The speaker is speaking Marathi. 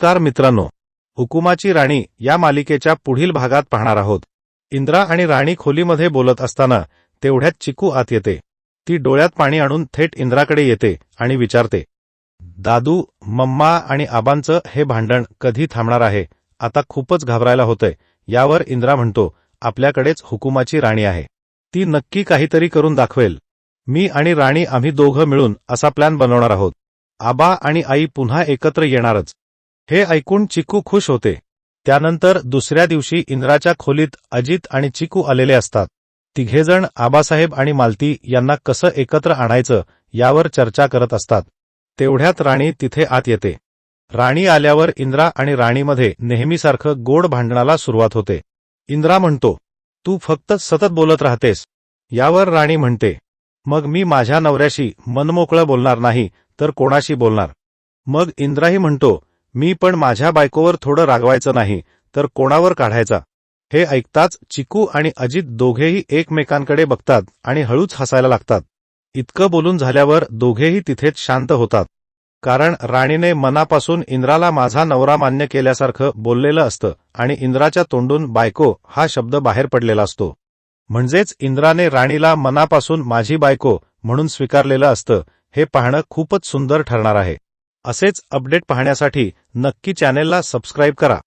नमस्कार मित्रांनो. हुकुमाची राणी या मालिकेच्या पुढील भागात पाहणार आहोत. इंद्रा आणि राणी खोलीमध्ये बोलत असताना तेवढ्यात चिकू आत येते. ती डोळ्यात पाणी आणून थेट इंद्राकडे येते आणि विचारते दादू मम्मा आणि आबांचं हे भांडण कधी थांबणार आहे? आता खूपच घाबरायला होतंय. यावर इंद्रा म्हणतो आपल्याकडेच हुकुमाची राणी आहे. ती नक्की काहीतरी करून दाखवेल. मी आणि राणी आम्ही दोघं मिळून असा प्लॅन बनवणार आहोत. आबा आणि आई पुन्हा एकत्र येणारच. हे ऐकून चिकू खुश होते. त्यानंतर दुसऱ्या दिवशी इंद्राच्या खोलीत अजित आणि चिकू आलेले असतात. तिघेजण आबासाहेब आणि मालती यांना कसं एकत्र आणायचं यावर चर्चा करत असतात. तेवढ्यात राणी तिथे आत येते. राणी आल्यावर इंद्रा आणि राणीमध्ये नेहमीसारखं गोड भांडणाला सुरुवात होते. इंद्रा म्हणतो तू फक्त सतत बोलत राहतेस. यावर राणी म्हणते मग मी माझ्या नवऱ्याशी मनमोकळं बोलणार नाही तर कोणाशी बोलणार? मग इंद्राही म्हणतो मी पण माझ्या बायकोवर थोडं रागवायचं नाही तर कोणावर काढायचा? हे ऐकताच चिकू आणि अजित दोघेही एकमेकांकडे बघतात आणि हळूच हसायला लागतात. इतकं बोलून झाल्यावर दोघेही तिथेच शांत होतात. कारण राणीने मनापासून इंद्राला माझा नवरा मान्य केल्यासारखं बोललेलं असतं आणि इंद्राच्या तोंडून बायको हा शब्द बाहेर पडलेला असतो. म्हणजेच इंद्राने राणीला मनापासून माझी बायको म्हणून स्वीकारलेलं असतं हे पाहणं खूपच सुंदर ठरणार आहे. असेच अपडेट पाहण्यासाठी नक्की चॅनेलला सबस्क्राईब करा.